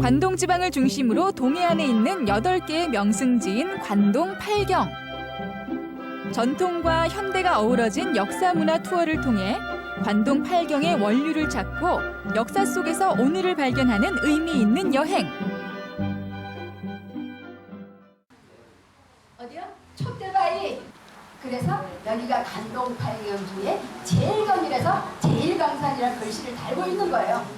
관동 지방을 중심으로 동해안에 있는 8개의 명승지인 관동 팔경. 전통과 현대가 어우러진 역사 문화 투어를 통해 관동 팔경의 원류를 찾고 역사 속에서 오늘을 발견하는 의미 있는 여행. 어디요? 촛대바위. 그래서 여기가 간동 팔경 중에 제일 건이라서 제일 강산이라는 글씨를 달고 있는 거예요.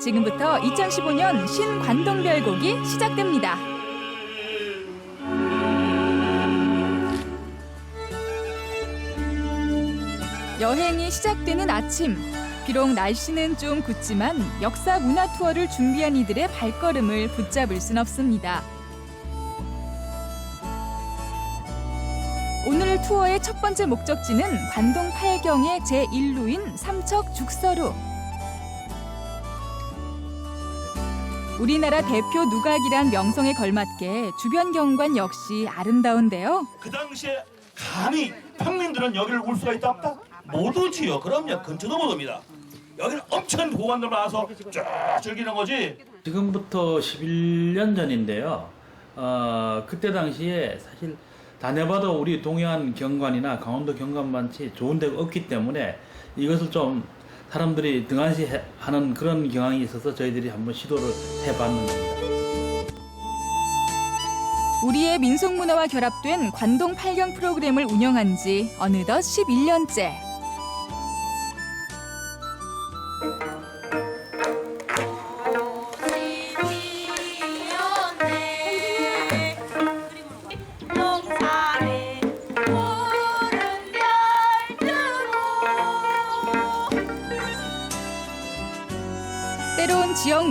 지금부터 2015년 신관동별곡이 시작됩니다. 여행이 시작되는 아침. 비록 날씨는 좀 굳지만 역사 문화 투어를 준비한 이들의 발걸음을 붙잡을 순 없습니다. 오늘 투어의 첫 번째 목적지는 관동 팔경의 제1루인 삼척 죽서루. 우리나라 대표 누각이란 명성에 걸맞게 주변 경관 역시 아름다운데요. 그 당시에 감히 평민들은 여기를 올 수가 있다? 못 오지요. 그럼요. 근처도 못 옵니다. 여기는 엄청 고관들 와서 쭉 즐기는 거지. 지금부터 11년 전인데요. 어, 그때 당시에 사실 다녀봐도 우리 동해안 경관이나 강원도 경관만치 좋은 데가 없기 때문에 이것을 좀 사람들이 등한시 하는 그런 경향이 있어서 저희들이 한번 시도를 해봤는 겁니다. 우리의 민속 문화와 결합된 관동 팔경 프로그램을 운영한 지 어느덧 11년째.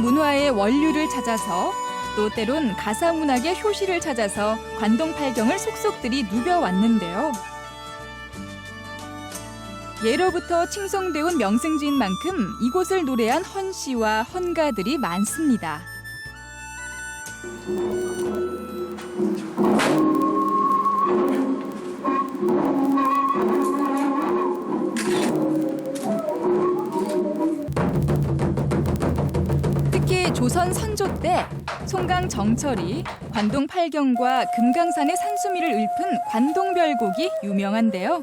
문화의 원류를 찾아서 또 때론 가사 문학의 효시를 찾아서 관동 팔경을 속속들이 누벼왔는데요. 예로부터 칭송돼 온 명승지인 만큼 이곳을 노래한 헌시와 헌가들이 많습니다. 조선 선조 때 송강 정철이 관동 팔경과 금강산의 산수미를 읊은 관동별곡이 유명한데요.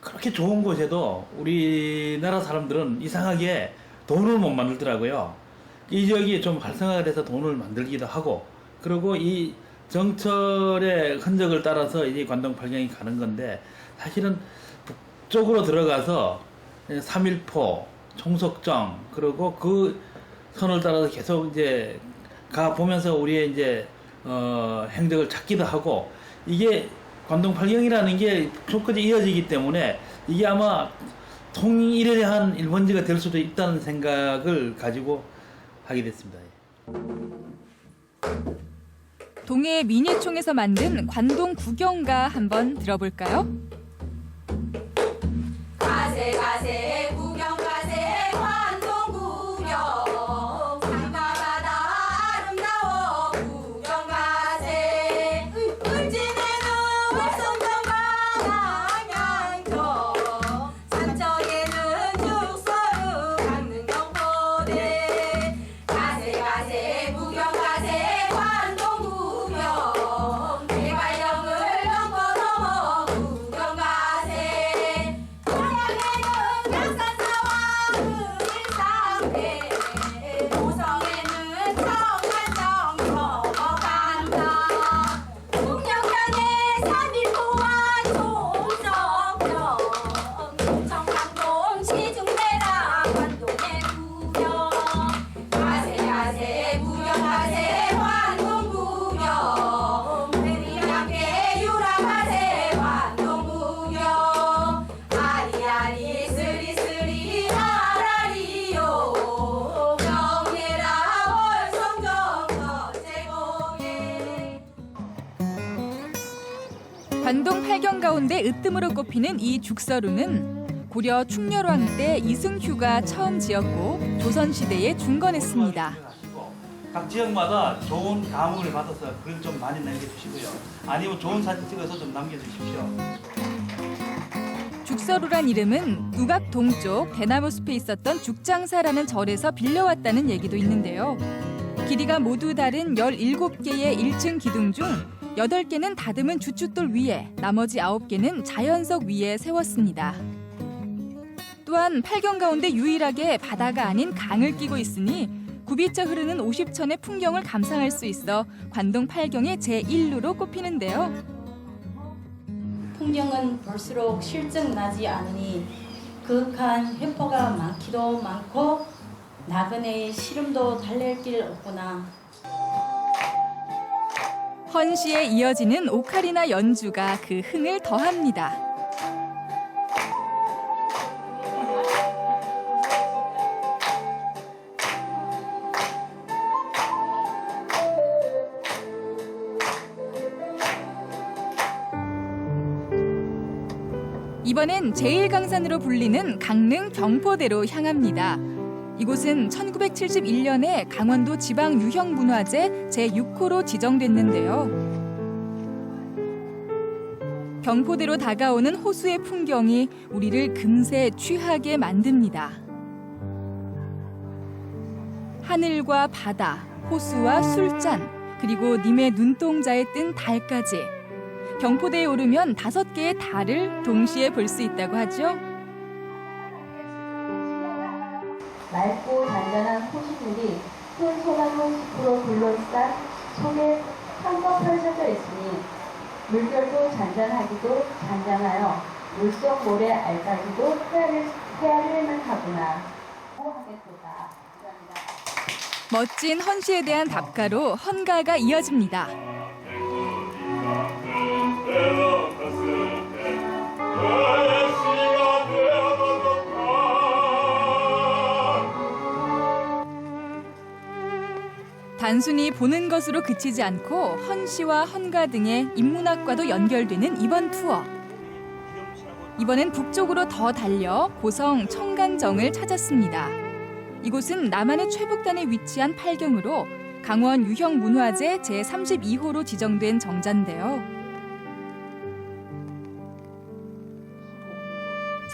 그렇게 좋은 곳에도 우리나라 사람들은 이상하게 돈을 못 만들더라고요. 이 지역이 좀 활성화가 돼서 돈을 만들기도 하고, 그리고 이 정철의 흔적을 따라서 이제 관동 팔경이 가는 건데, 사실은 북쪽으로 들어가서 삼일포, 총석정, 그리고 그 선을 따라서 계속 이제 가 보면서 우리의 이제 어, 행적을 찾기도 하고 이게 관동 팔경이라는 게 끝까지 이어지기 때문에 이게 아마 통일에 대한 일본지가 될 수도 있다는 생각을 가지고 하게 됐습니다. 동해 민예총에서 만든 관동 구경가 한번 들어볼까요? 가세 가세 반동 팔경 가운데 으뜸으로 꼽히는 이 죽서루는 고려 충렬왕 때 이승휴가 처음 지었고 조선시대에 중건했습니다. 각 지역마다 좋은 감흥을 받아서 글좀 많이 남겨주시고요. 아니면 좋은 사진 찍어서 좀 남겨주십시오. 죽서루란 이름은 누각 동쪽 대나무 숲에 있었던 죽장사라는 절에서 빌려왔다는 얘기도 있는데요. 길이가 모두 다른 17개의 1층 기둥 중 8개는 다듬은 주춧돌 위에 나머지 9개는 자연석 위에 세웠습니다. 또한 팔경 가운데 유일하게 바다가 아닌 강을 끼고 있으니 굽이쳐 흐르는 50천의 풍경을 감상할 수 있어 관동 팔경의 제1루로 꼽히는데요. 풍경은 볼수록 실증 나지 않으니 그윽한 회포가 많기도 많고 나그네의 시름도 달랠 길 없구나. 헌시에 이어지는 오카리나 연주가 그 흥을 더합니다. 이번엔 제1강산으로 불리는 강릉 경포대로 향합니다. 이곳은 1971년에 강원도 지방 유형 문화재 제6호로 지정됐는데요. 경포대로 다가오는 호수의 풍경이 우리를 금세 취하게 만듭니다. 하늘과 바다, 호수와 술잔, 그리고 님의 눈동자에 뜬 달까지 경포대에 오르면 다섯 개의 달을 동시에 볼 수 있다고 하죠. 맑고 잔잔한 호수들이 큰 소나무 숲으로 둘러싼 속에 한껏 펼쳐져 있으니 물결도 잔잔하기도 잔잔하여 물속 모래 알까기도 헤아릴, 헤아릴만 하구나. 멋진 헌시에 대한 답가로 헌가가 이어집니다. 단순히 보는 것으로 그치지 않고 헌시와 헌가 등의 인문학과도 연결되는 이번 투어. 이번엔 북쪽으로 더 달려 고성 청간정을 찾았습니다. 이곳은 남한의 최북단에 위치한 팔경으로 강원 유형문화재 제32호로 지정된 정자인데요.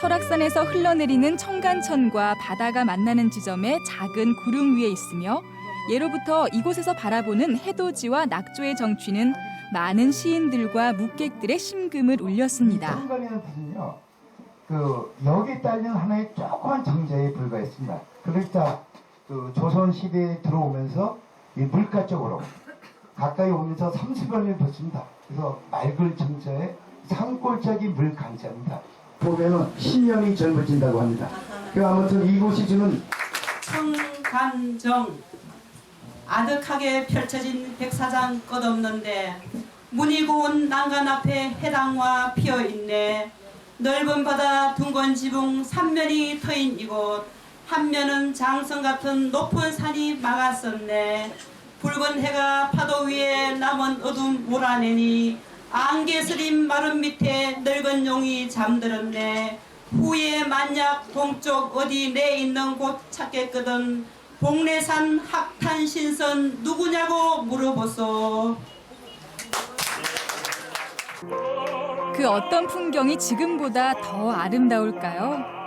설악산에서 흘러내리는 청간천과 바다가 만나는 지점에 작은 구름 위에 있으며 예로부터 이곳에서 바라보는 해돋이와 낙조의 정취는 많은 시인들과 묵객들의 심금을 울렸습니다. 그 여기 딸린 하나의 조그만 정자에 불과했습니다. 그러자 그 조선 시대에 들어오면서 이 물가 쪽으로 가까이 오면서 30원을 뒀습니다. 그래서 맑을 정자에 산골짜기 물간자입니다. 보면은 신년이 젊어진다고 합니다. 그 아무튼 이곳이 주는 청간정 아득하게 펼쳐진 백사장 끝없는데 문이 고운 난간 앞에 해당화 피어있네. 넓은 바다 둥근 지붕 삼면이 터인 이곳. 한 면은 장성 같은 높은 산이 막았었네. 붉은 해가 파도 위에 남은 어둠 몰아내니 안개 스린 마른 밑에 늙은 용이 잠들었네. 후에 만약 동쪽 어디 내 있는 곳 찾겠거든 복례산 학탄 신선 누구냐고 물어보소 그 어떤 풍경이 지금보다 더 아름다울까요?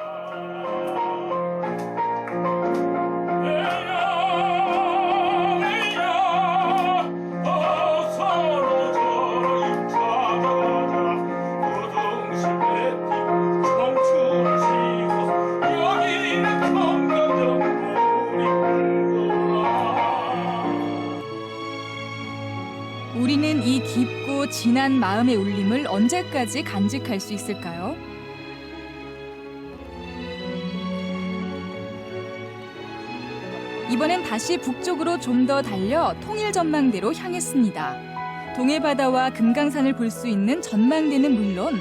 마음의 울림을 언제까지 간직할 수 있을까요? 이번엔 다시 북쪽으로 좀 더 달려 통일 전망대로 향했습니다. 동해 바다와 금강산을 볼 수 있는 전망대는 물론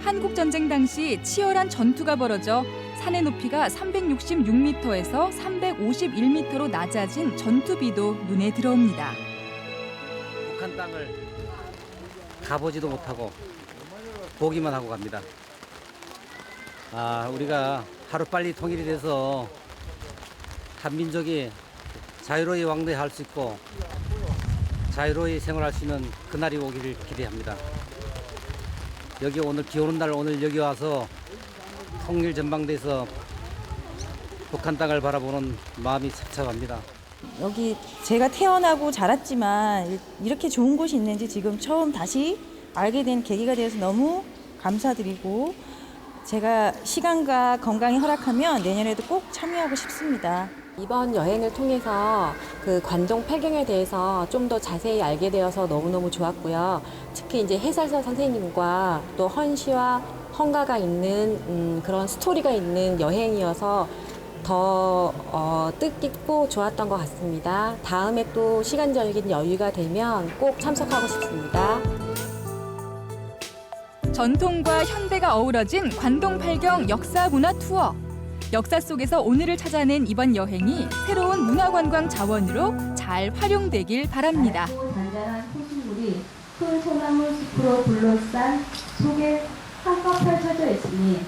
한국 전쟁 당시 치열한 전투가 벌어져 산의 높이가 366m에서 351m로 낮아진 전투비도 눈에 들어옵니다. 북한 땅을 가보지도 못하고 보기만 하고 갑니다. 아, 우리가 하루 빨리 통일이 돼서 한민족이 자유로이 왕래할 수 있고 자유로이 생활할 수 있는 그날이 오기를 기대합니다. 여기 오늘 비 오는 날 오늘 여기 와서 통일 전망대에서 북한 땅을 바라보는 마음이 섭섭합니다. 여기 제가 태어나고 자랐지만 이렇게 좋은 곳이 있는지 지금 처음 다시 알게 된 계기가 되어서 너무 감사드리고 제가 시간과 건강이 허락하면 내년에도 꼭 참여하고 싶습니다. 이번 여행을 통해서 그 관동 팔경에 대해서 좀 더 자세히 알게 되어서 너무너무 좋았고요. 특히 이제 해설사 선생님과 또 헌시와 헌가가 있는 음, 그런 스토리가 있는 여행이어서 더 어, 뜻깊고 좋았던 것 같습니다. 다음에 또 시간적인 여유가 되면 꼭 참석하고 싶습니다. 전통과 현대가 어우러진 관동 팔경 역사 문화 투어. 역사 속에서 오늘을 찾아낸 이번 여행이 새로운 문화관광 자원으로 잘 활용되길 바랍니다. 호수물이 큰 소나무 숲으로 둘러싼 속에 한껏 펼쳐져 있으니